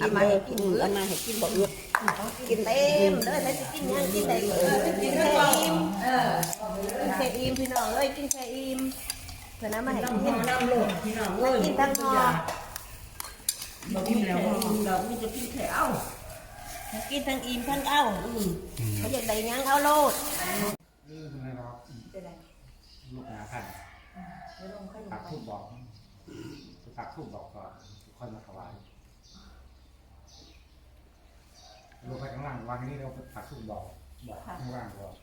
เอามาให้กินเอามาให้กินบ่เอื้อกินเต็มเด้อถ้าสิกินยังกินได้เออกินแค่อิ่มเออกินแค่อิ่มพี่น้องเอ้ยกินแค่อิ่มเพิ่นเอามาให้กินน้ำลงพี่น้องเอ้ยกินทั้งหอบ่กินแล้วบ่กินดอกมีจะกินแค่เอ้ากินทั้งอิ่มทั้งเอ้าเขาอยากได้ยังเอาโลดลูกนาขันตักทูบบอกตักทูบบอกก่อน ค่อยมาถวายลงไปข้างล่างวางนี้เราตักทูบบอกบอกข้างล่างก่อน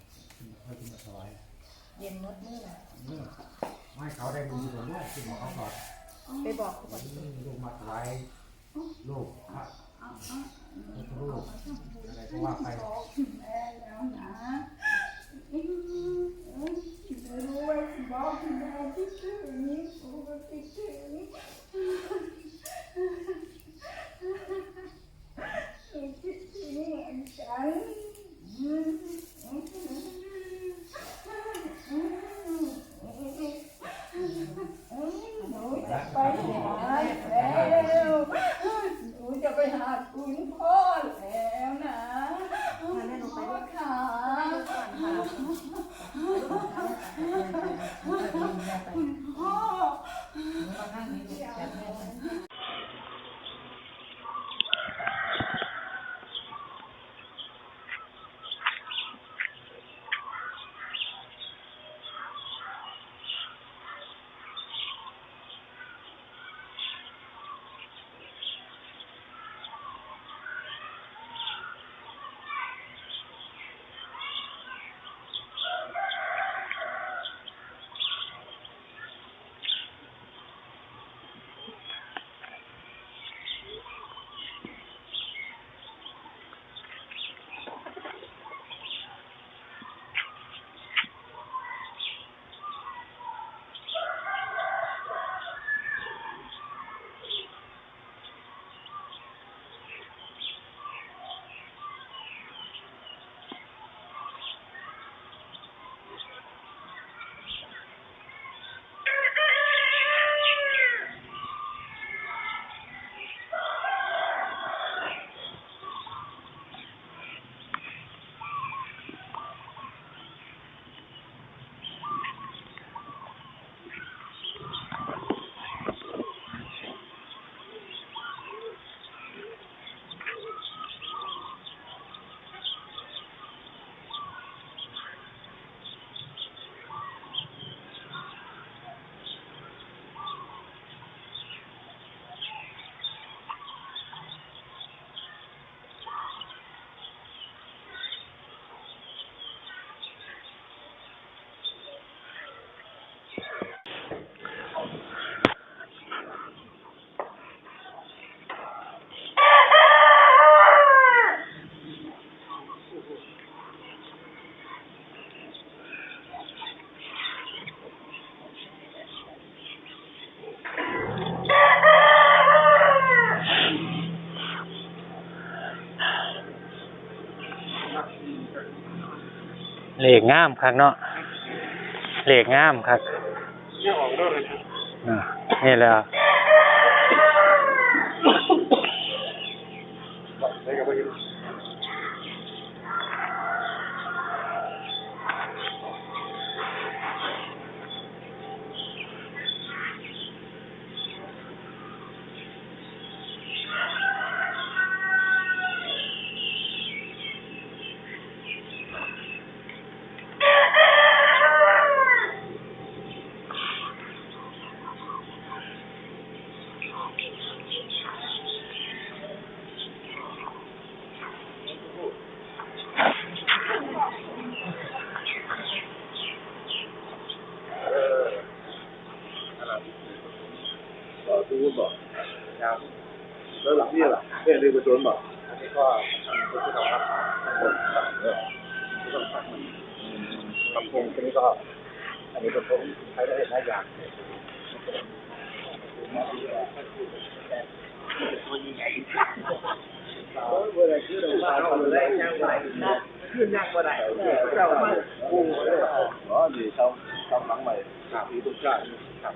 ค่อยขึ้นมาถวายเย็นมดมื้อน่ะนี่ไม่เขาได้บุญส่วนด้วยที่บอกเขาก่อนไปบอกเขาก่อนลูกมาถวายลูกพระลูกอะไรก็ว่าไปไป เหล็กงามครับเนาะเหล็กงามครับอ่านี่แหละ ต่อตู้บอกครับ แล้วหลังนี่ล่ะเพื่อนเรียกประชนบอกอันนี้ก็ทำผู้ที่เรารับทั้งหมดครับเออที่ต้องทำมันทำพงที่นี่ก็อันนี้เป็นพงใช้ได้หลายอย่างเมื่อไรคือเราบ้านเราเลยยังไงขึ้นยังเมื่อไรเจ้ามาปูเลยอ๋อดีเขาเขาหลังใหม่ครับมีทุกชาติครับ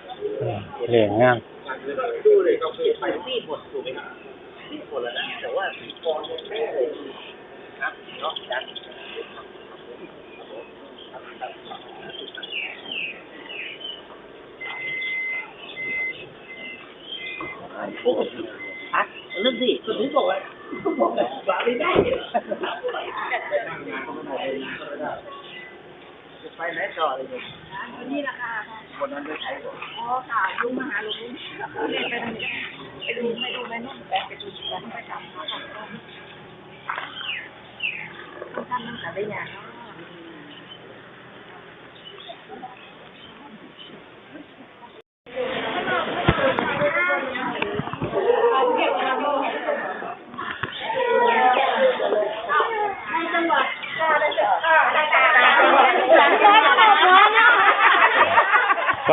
อืมเลขงามดูเลยก็คือไปที่หมดถูกไหมครับที่หมดแล้วนะแต่ว่าฟองยังไม่เลยครับเนาะจัดอะเรื่องสิคนนี้บอกว่าบอกแบบว่าไม่ได้ไปไหนต่อเลยเนี่ยนี่ราคา คนนั้นได้ใช้ก่อนอ๋อค่ะลุงมาหาลุงเนี่ยไปดูไปดูไม่ดูไม่นู่นไปไปดูกันไปทำค่ะท่านนั่งแต่ได้เนี่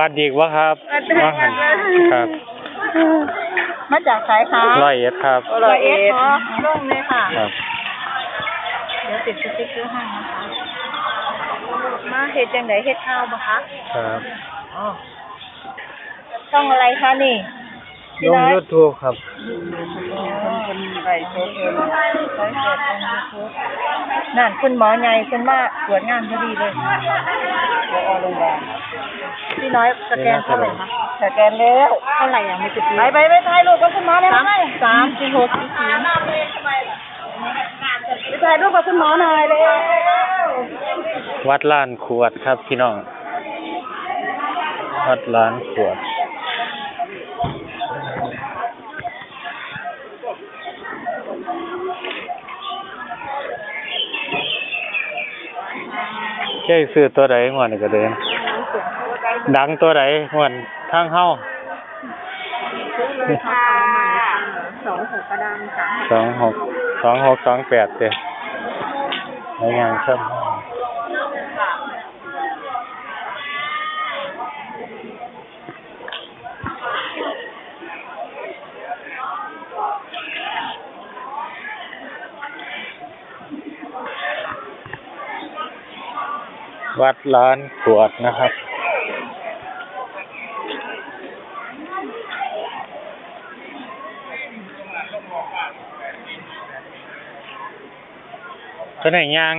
วัดดีกวะครับว่าหันครับ มาจากสายค้าร้อยเอ็ดครับร้อยเอ็ดเนาะลงเลยค่ะ ครับ เดี๋ยวติดสติ๊กเกอร์ให้นะคะมาเฮ็ดจังไดเฮ็ดข้าวบ่คะ ครับอ๋อช่องอะไรคะนี่ลงยูทูบครับคนไรโซเชียลไรเกิดลงยูทูบนั่นคุณหมอใหญ่คุณมาตรวจงานพอดีเลยเดี๋ยวเอาโรงพยาบาล พี่น้อยสแกนเท่าไหร่คะสแกนแล้วเท่าไหร่ยังไม่ติดไปไปไปถ่ายรูปกับคุณหมอเลยไหมสามสี่หกสี่สี่ไปถ่ายรูปกับคุณหมอหน่อยเร็ววัดล้านขวดครับพี่น้อง วัดล้านขวดใช่ซื้อตัวใดงวดนี้ก็เดิน ดังตัวใดงวดทางเฮาค่ะสองหกกระดานสามสองหกสองหกสองแปดเด้ในงานครับวัดล้านขวดนะครับ ตัวไหนย่าง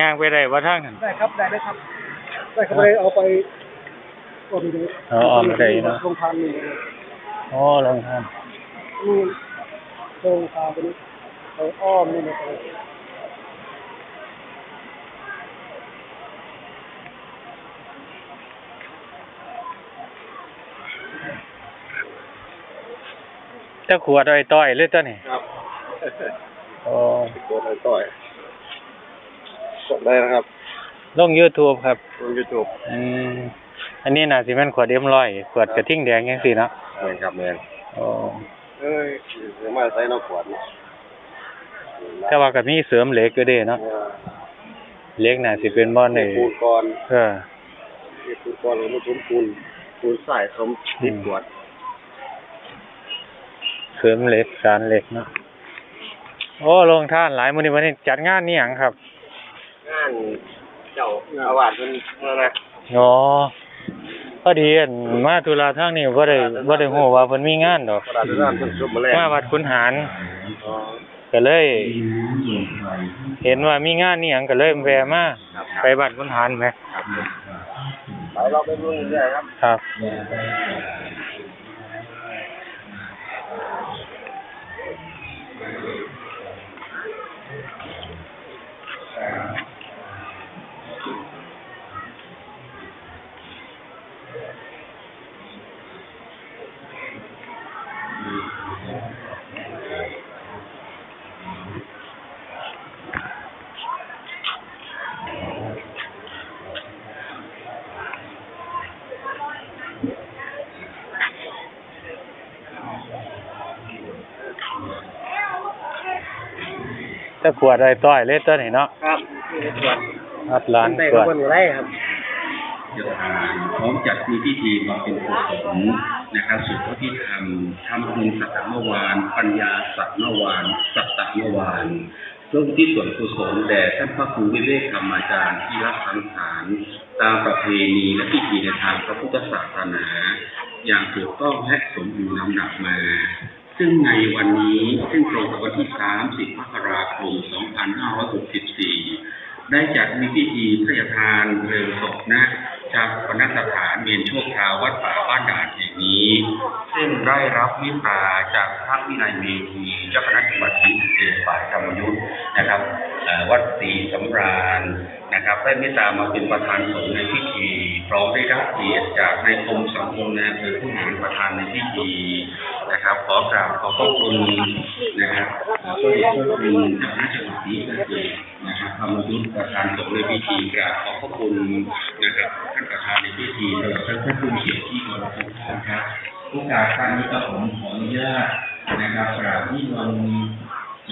ย่างไปได้ว่าทางนั้น ได้ครับได้ได้ครับได้ครับเลยเอาไปก็มีเอาออมได้เนาะลงทานนี่โอ้ลงทานนี่ลงทานไปนี่เอาอ้อมนี่นะครับเจ้าขวดอ้อยต้อยเลยตัวนี้ครับโอ้ตัวไหนต่อย กดได้นะครับลง YouTube ครับลงยูทูบอืมอันนี้น่าสิแม่นขวดเอ็มร้อยขวดกระทิ่งแดงจังซี่เนาะแมนครับแมนโอ้เอ้ยเดี๋ยวมาใส่น้ำขวดนี่แต่ว่าก็มีเสริมเหล็กอยู่เด้เนาะเออเหล็กน่าสิเป็นบ่อนได้ปูนก่อนเออปูนก่อนหรือมาทุนปูนปูนใส่สมติดขวดเสริมเหล็กสารเหล็กเนาะโอ้ลงท่านหลายมื้อนี้วันนี้จัดงานนี่หยังครับงานเจ้าอาวาสเพิ่นมานะอ๋อพอดีอั่นมาธุระทางนี้บ่ได้บ่ได้ฮู้ว่าเพิ่นมีงานดอกกระดาษงานเพิ่นซุบมาแล้วมาวัดขุนหารอ๋อก็เลย เห็นว่ามีงานนี่หยังก็เลยแวะมาครับไปบ้านขุนหารแหมไปเราไปเบิ่งเรื่อยๆครับ ครับะขวดไว้ต้อยเลยตัวนี้เนาะครับนี่ตรวจอัดร้านแต่ขวละดคนอยู่ไรครับเดี๋ยวทานพร้อมจัดมีพิธีมาเป็นกุศลนะครับสุดพระพิธรรมทำบุญสัตตเมื่อวาน ปัญญาสัตเมื่อวาน สัตตเมื่อวานเรื่องที่ส่วนกุศลแด่ท่านพระครูวิเวกธรรมาจารย์ที่รับสังขารตามประเพณีและพิธีในทางพระพุทธศาสนา อย่างถูกต้องและสมบูรณ์ลำดับมา ซึ่งในวันนี้ซึ่งตรงกับวันที่ 30 มกราคม 2564 ได้จัดมีพิธีพระราชทานเพลิงศพนะจากปณสถานเมนโชคชาววัดป่าบ้านด่านแห่งนี้ ซึ่งได้รับเมตตาจากพระวินัยเมธีเจ้าคณะจังหวัดศรีสะเกษฝ่ายธรรมยุทธ์นะครับวัดศรีสำราญนะครับได้เมตตามาเป็นประธานสงฆ์ในพิธีพร้อมได้รับเกียรติจากนายกรมสังคมในอำเภอผู้หารประธานในพิธี นะครับ ขอกราบขอบพระคุณนะครับเอ่อพระเดชพระคุณเจ้าคณะจังหวัดศรีสะเกษนะครับธรรมยุทธ์ประธานสงฆ์ในพิธีกราบขอบพระคุณนะครับท่านประธานในพิธีตลอดทั้งท่านผู้เขียนที่เคารพทุกท่านครับโอกาสครั้งนี้ก็ผมขออนุญาตนะครับกราบนิมนต์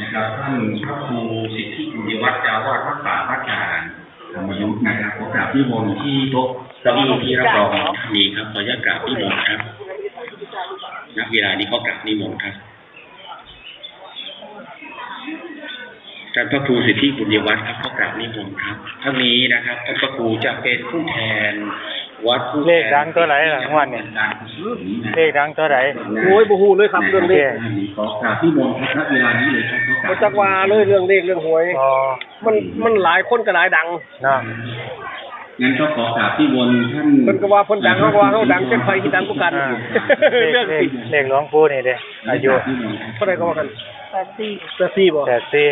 นะครับท่านพระครูสิทธิบุญวัฒน์เจ้าวาดวัดป่าพระจารย์ธรรมยุทธ์นะครับขอกราบนิมนต์ที่โต๊ะเก้าอี้ที่รับรองมีครับขออนุญาตกราบนิมนต์ครับ ณเวลานี้ก็กราบนิมนต์ครับท่านพระครูสิทธิบุญวัฒน์ครับก็กราบนิมนต์ครับทั้งนี้นะครับท่านพระครูจะเป็นผู้แทน วัดผู้แทนเลขดังตัวไหนล่ะงวดเนี่ยการกุศลนะเลขดังตัวไหน โอ้ยบูฮูเลยครับเรื่องเลขขอกราบพี่มนต์ครับณเวลานี้เลยครับขอกราบ มาจักว่าเลยเรื่องเลขเรื่องหวย อ๋อมันมันหลายคนก็หลายดัง เนาะ งั้นก็ขอกราบพี่มนต์ท่านเพิ่นก็ว่าเพิ่นดังเขาก็ว่าเขาดังเจ้าไฟที่ดังกว่ากันอ่าเลเรื่อขงเลจริขงเลขหลวงปู่นี่เด้อายุพี่มนต์ครับเท่าไหรก็ว่ากันแปดสี่แต่ซี่บ่แปดสี่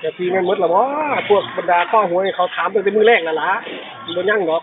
แต่ซี่แม่นหมดแล้วบ่พวกบรรดาข้อหวยเขาถามตั้งแต่มื้อแรกแล้วล่ะบ่ยังดอก